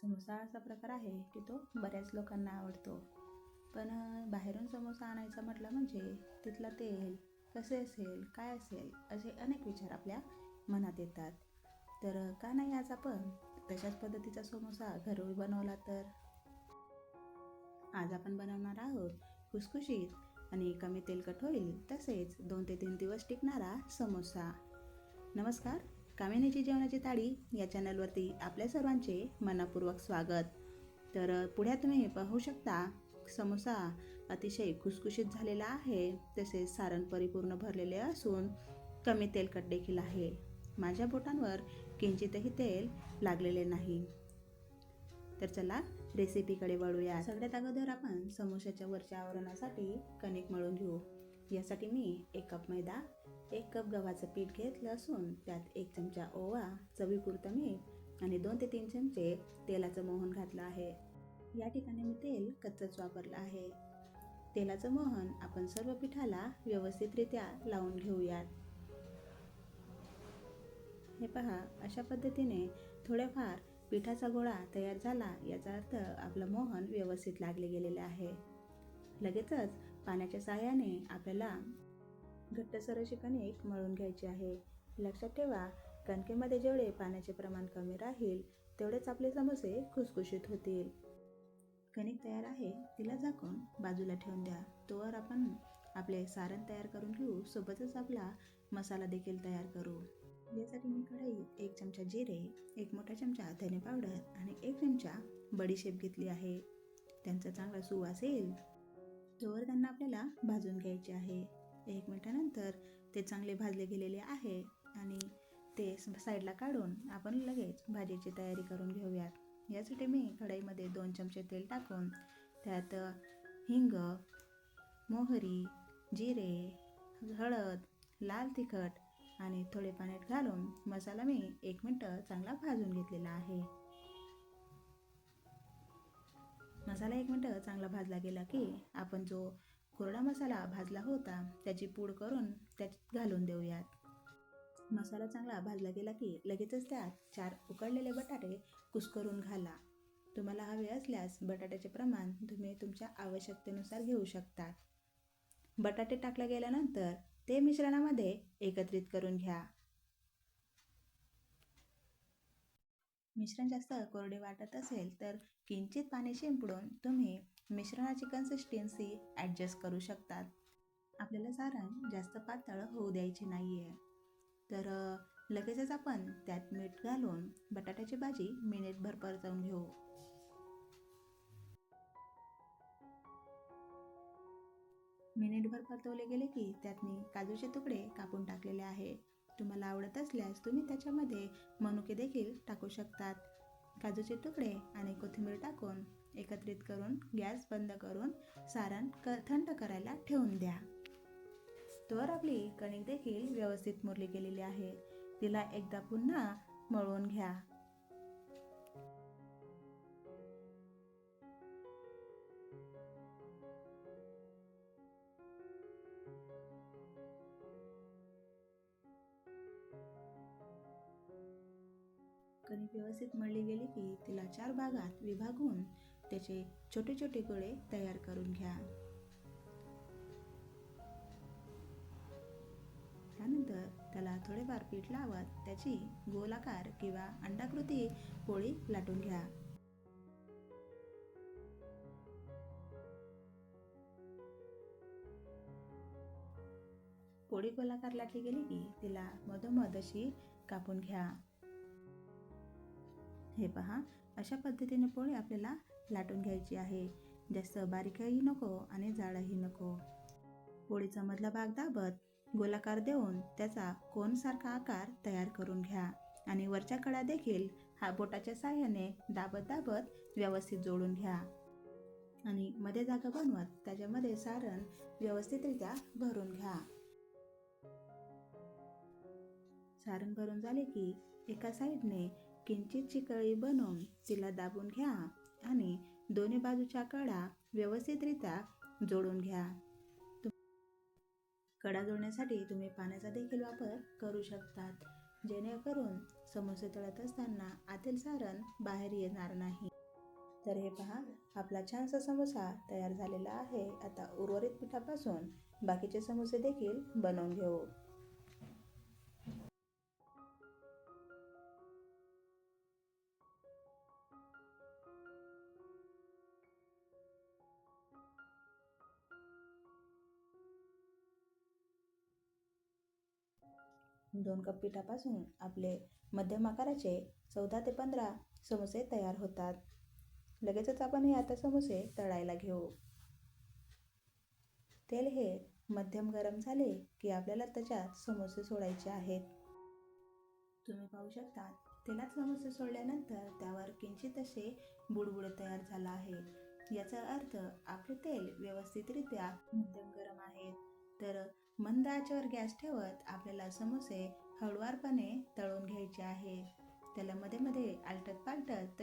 समोसा असा प्रकार आहे की तो बऱ्याच लोकांना आवडतो. पण बाहेरून समोसा आणायचा म्हटलं म्हणजे तिथलं तेल कसे असेल काय असेल असे अनेक विचार आपल्या मनात येतात. तर का नाही आज आपण तशाच पद्धतीचा समोसा घरोळी बनवला तर? आज आपण बनवणार आहोत खुसखुशीत आणि कमी तेलकट होईल तसेच दोन ते तीन दिवस टिकणारा समोसा. नमस्कार कामिनीची जेवणाची थाळी या चॅनलवरती आपल्या सर्वांचे मनापूर्वक स्वागत. तर पुढ्या पुढे तुम्ही पाहू शकता समोसा अतिशय खुसखुशीत झालेला आहे. तसेच सारण परिपूर्ण भरलेले असून कमी तेलकट देखील आहे. माझ्या बोटांवर किंचितही तेल लागलेले नाही. तर चला रेसिपीकडे वळूया सगळ्यात अगोदर आपण समोशाच्या वरच्या आवरणासाठी कणिक मळून घेऊ. यासाठी मी एक कप मैदा एक कप गव्हाचं पीठ घेतलं असून त्यात एक चमचा ओवा चवीपुरतं मीठ आणि दोन ते तीन चमचे तेलाचं मोहन घातलं आहे. या ठिकाणी मी तेल कच्चंच वापरलं आहे. तेलाचं मोहन आपण सर्व पिठाला व्यवस्थितरित्या लावून घेऊयात. हे पहा अशा पद्धतीने थोड्याफार पिठाचा गोळा तयार झाला याचा अर्थ आपलं मोहन व्यवस्थित लागले गेलेले आहे. लगेचच पाण्याच्या साहाय्याने आपल्याला घट्टसर अशी कणिक मळून घ्यायची आहे. लक्षात ठेवा कणकेमध्ये जेवढे पाण्याचे प्रमाण कमी राहील तेवढेच आपले समोसे खुसखुशीत होतील. कणिक तयार आहे तिला झाकून बाजूला ठेवून द्या. तोवर आपण आपले सारण तयार करून घेऊ. सोबतच आपला मसाला देखील तयार करू. यासाठी मी कढईत एक चमचा जिरे एक मोठा चमचा धने पावडर आणि एक चमचा बडीशेप घेतली आहे. त्यांचा चांगला सुवास येईल. तोवर त्यांना आपल्याला भाजून घ्यायचे आहे. एक मिनटानंतर ते चांगले भाजले गेलेले आहे आणि ते साईडला काढून आपण लगेच भाजीची तयारी करून घेऊयात. यासाठी मी कढईमध्ये दोन चमचे तेल टाकून त्यात हिंग मोहरी जिरे हळद लाल तिखट आणि थोडे पाण्यात घालून मसाला मी एक मिनटं चांगला भाजून घेतलेला आहे. मसाला एक मिनटं चांगला भाजला गेला की आपण जो कोरडा मसाला भाजला होता त्याची पूड करून त्यात घालून देऊयात. मसाला चांगला भाजला गेला की लगेचच त्यात चार उकडलेले बटाटे कुस्करून घाला. तुम्हाला हवे असल्यास बटाट्याचे प्रमाण तुम्ही तुमच्या आवश्यकतेनुसार घेऊ शकता. बटाटे टाकल्या गेल्यानंतर ते मिश्रणामध्ये एकत्रित करून घ्या. मिश्रण जास्त कोरडे वाटत असेल तर किंचित पाणी शिंपडून तुम्ही मिश्रणाची कन्सिस्टन्सी ॲडजस्ट करू शकतात. आपल्याला सारण जास्त पातळ होऊ द्यायचे नाही आहे तर लगेचच आपण त्यात मीठ घालून बटाट्याची भाजी मिनिटभर परतवून घेऊ. मिनिटभर परतवले गेले की त्यात मी काजूचे तुकडे कापून टाकलेले आहे तुम्हाला आवडत असल्यास तुम्ही त्याच्यामध्ये मनुके देखील टाकू शकतात. काजूचे तुकडे आणि कोथिंबीर टाकून एकत्रित करून गॅस बंद करून सारण क थंड करायला ठेवून द्या. तर आपली कणिक देखील व्यवस्थित मुरली गेलेली आहे. तिला एकदा पुन्हा मळवून घ्या. कणिक व्यवस्थित मळली गेली की तिला चार भागात विभागून त्याचे छोटे छोटे गोळे तयार करून घ्या. त्यानंतर त्याला थोडेफार पीठ लावत त्याची गोलाकार किंवा अंडाकृती पोळी लाटून घ्या. पोळी गोलाकार लाटली गेली की तिला मधोमध अशी कापून घ्या. हे पहा. अशा पद्धतीने पोळी आपल्याला लाटून घ्यायची आहे. जास्त बारीकही नको आणि जाडही नको. पोळीचा मधला भाग दाबत गोलाकार देऊन त्याचा कोनसारखा आकार तयार करून घ्या. आणि वरच्या कडा देखील हा बोटाच्या साह्याने दाबत दाबत व्यवस्थित जोडून घ्या. आणि मध्ये जागा बनवत त्याच्यामध्ये सारण व्यवस्थितरित्या भरून घ्या. सारण भरून झाले की एका साईडने किंचित चिकळी बनवून तिला दाबून घ्या आणि दोन्ही बाजूच्या कडा व्यवस्थितरित्या जोडून घ्या. कडा जोडण्यासाठी तुम्ही पाण्याचा देखील वापर करू शकतात जेणेकरून समोसे तळत असताना आतील सारण बाहेर येणार नाही. तर हे पहा आपला छानसा समोसा तयार झालेला आहे. आता उर्वरित पिठापासून बाकीचे समोसे देखील बनवून घेऊ. दोन कप पिठापासून आपले मध्यम आकाराचे चौदा ते पंधरा समोसे तयार होतात. लगेचच आपण हे आता समोसे तळायला घेऊ. तेल हे मध्यम गरम झाले की आपल्याला त्याच्यात समोसे सोडायचे आहेत. तुम्ही पाहू शकता तेलात समोसे सोडल्यानंतर त्यावर किंचित असे बुडबुड तयार झाला आहे. याचा अर्थ आपले तेल व्यवस्थितरित्या मध्यम गरम आहेत. तर मंद आचेवर गॅस ठेवत आपल्याला समोसे हळुवारपणे तळून घ्यायचे आहे. त्याला मध्ये मध्ये आलटत पालटत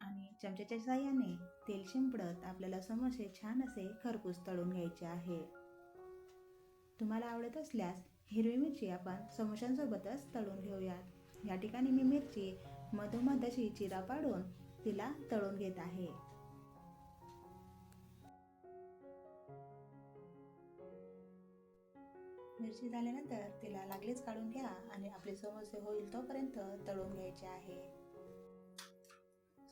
आणि चमच्याच्या साह्याने तेल शिंपडत आपल्याला समोसे छान असे खरपूस तळून घ्यायचे आहे. तुम्हाला आवडत असल्यास हिरवी मिरची आपण समोशांसोबतच तळून घेऊयात या ठिकाणी मी मिरची मधोमध अशी चिरा पाडून तिला तळून घेत आहे. मिरची झाल्यानंतर तिला लागलीच काढून घ्या आणि आपले समोसे होईल तोपर्यंत तळून घ्यायचे आहे.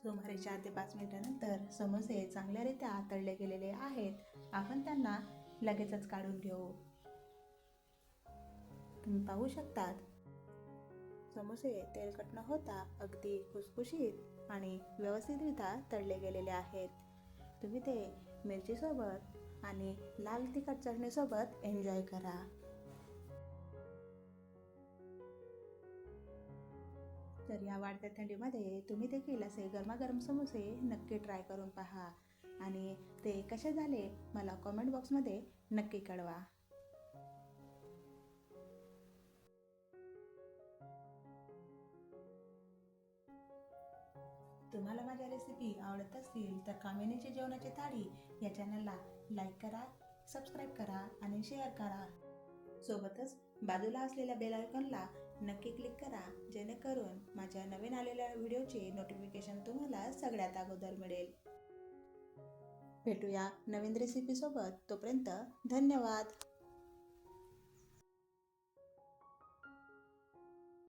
सुमारे चार ते पाच मिनिटानंतर समोसे चांगल्यारीत्या तळले गेलेले आहेत. आपण त्यांना लगेचच काढून घेऊ. तुम्ही पाहू शकतात समोसे तेलकट न होता अगदी खुसखुशीत आणि व्यवस्थितरित्या तळले गेलेले आहेत. तुम्ही ते मिरचीसोबत आणि लाल तिखट चटणीसोबत एन्जॉय करा. तर या वाढत्या थंडीमध्ये तुम्ही देखील असे गरमागरम समोसे नक्की ट्राय करून पहा. आणि ते कसे झाले मला कॉमेंट बॉक्समध्ये नक्की कळवा. तुम्हाला माझ्या रेसिपी आवडत असतील तर कामिनीची जेवणाची थाळी या चॅनलला लाईक करा सबस्क्राईब करा आणि शेअर करा. सोबतच बाजूला असलेल्या बेल आयकॉनला नक्की क्लिक करा जेणेकरून माझ्या नवीन आलेल्या व्हिडिओचे नोटिफिकेशन तुम्हाला सगळ्यात अगोदर मिळेल. भेटूया नवीन रेसिपीसोबत तोपर्यंत धन्यवाद.